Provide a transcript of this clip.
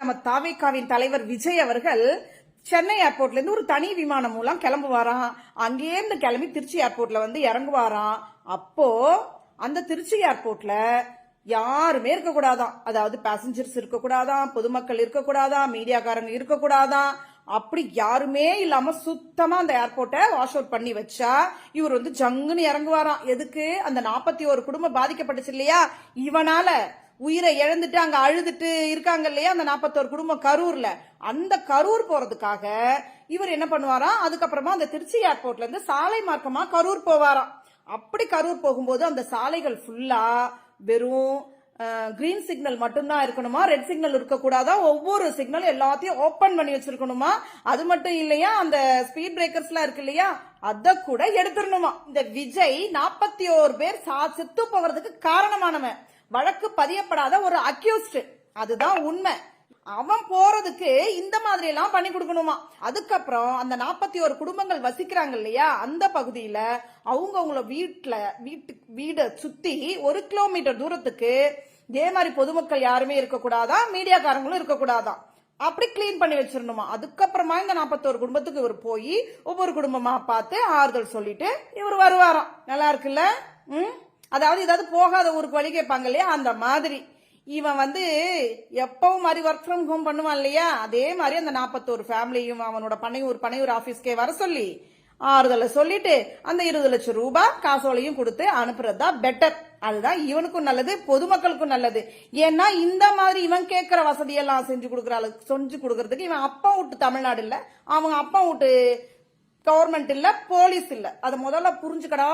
நம்ம தாவேக்காவின் தலைவர் விஜய் அவர்கள் சென்னை ஏர்போர்ட்ல இருந்து ஒரு தனி விமானம் மூலம் கிளம்புவாராம். அங்கேருந்து கிளம்பி திருச்சி ஏர்போர்ட்ல வந்து இறங்குவாராம். அப்போ அந்த திருச்சி ஏர்போர்ட்ல யாருமே இருக்கக்கூடாதான் அதாவது பேசஞ்சர்ஸ் இருக்கக்கூடாதாம் பொதுமக்கள் இருக்கக்கூடாதான் மீடியாக்காரங்க இருக்கக்கூடாதாம். அப்படி யாருமே இல்லாம சுத்தமா அந்த ஏர்போர்ட்டை வாஷ் அவுட் பண்ணி வச்சா இவர் வந்து ஜங்குன்னு இறங்குவாராம். எதுக்கு? அந்த நாற்பத்தி ஒரு குடும்பம் பாதிக்கப்பட்டுச்சு இல்லையா? இவனால உயிரை இழந்துட்டு அங்க அழுதுட்டு இருக்காங்க இல்லையா? அந்த நாற்பத்தோரு குடும்பம் கரூர்ல. அந்த கரூர் போறதுக்காக இவர் என்ன பண்ணுவாராம்? அதுக்கப்புறமா அந்த திருச்சி ஏர்போர்ட்ல இருந்து சாலை மார்க்கமா கரூர் போவாராம். அப்படி கரூர் போகும்போது அந்த சாலைகள் ஃபுல்லா வெறும் கிரீன் சிக்னல் மட்டும்தான் இருக்கணுமா? ரெட் சிக்னல் இருக்கக்கூடாதா? ஒவ்வொரு சிக்னல் எல்லாத்தையும் ஓப்பன் பண்ணி வச்சிருக்கணுமா? அது மட்டும் இல்லையா? அந்த ஸ்பீட் பிரேக்கர்ஸ்லாம் இருக்கு இல்லையா? அத கூட எடுத்துடணுமா? இந்த விஜய் நாற்பத்தி ஓரு பேர் சா- செத்து போகிறதுக்கு காரணமானவன். வழக்கு பதியப்படாத ஒரு அக்யூஸ்ட் அதுதான் உண்மை. அவன் போறதுக்கு இந்த மாதிரி எல்லாம் பண்ணி கொடுக்கணுமா? அதுக்கப்புறம் அந்த நாற்பத்தி ஒரு குடும்பங்கள் வசிக்கிறாங்க இல்லையா? அந்த பகுதியில அவங்கவுங்கள வீட்டுல வீட்டு வீடை சுத்தி ஒரு கிலோமீட்டர் தூரத்துக்கு இதே மாதிரி பொதுமக்கள் யாருமே இருக்கக்கூடாதா? மீடியாக்காரங்களும் இருக்கக்கூடாதா? அப்படி க்ளீன் பண்ணி வச்சிடணுமா அதுக்கப்புறமா இந்த நாற்பத்தோரு குடும்பத்துக்கு இவர் போய் ஒவ்வொரு குடும்பமா பார்த்து ஆறுதல் சொல்லிட்டு இவர் வருவாராம். நல்லா இருக்குல்ல? ம்? அதாவது ஏதாவது போகாத ஊருக்கு வழி கேட்பாங்க இல்லையா? அந்த மாதிரி. இவன் வந்து எப்பவும் மாதிரி ஒர்க் ஃப்ரம் ஹோம் பண்ணுவான் இல்லையா? அதே மாதிரி அந்த நாற்பத்தோரு ஃபேமிலியும் அவனோட பனையூர் பனையூர் ஆஃபீஸ்க்கே வர சொல்லி ஆறுதலை சொல்லிட்டு அந்த இருபது லட்சம் ரூபாய் காசோலையும் கொடுத்து அனுப்புறது தான் பெட்டர் அதுதான் இவனுக்கும் நல்லது பொதுமக்களுக்கும் நல்லது. ஏன்னா இந்த மாதிரி இவன் கேட்கிற வசதியெல்லாம் செஞ்சு கொடுக்குற அளவுக்கு செஞ்சு கொடுக்கறதுக்கு இவன் அப்பா விட்டு தமிழ்நாடு இல்லை அவங்க அப்பா விட்டு கவர்மெண்ட் இல்லை போலீஸ் இல்லை. அதை முதல்ல புரிஞ்சுக்கடா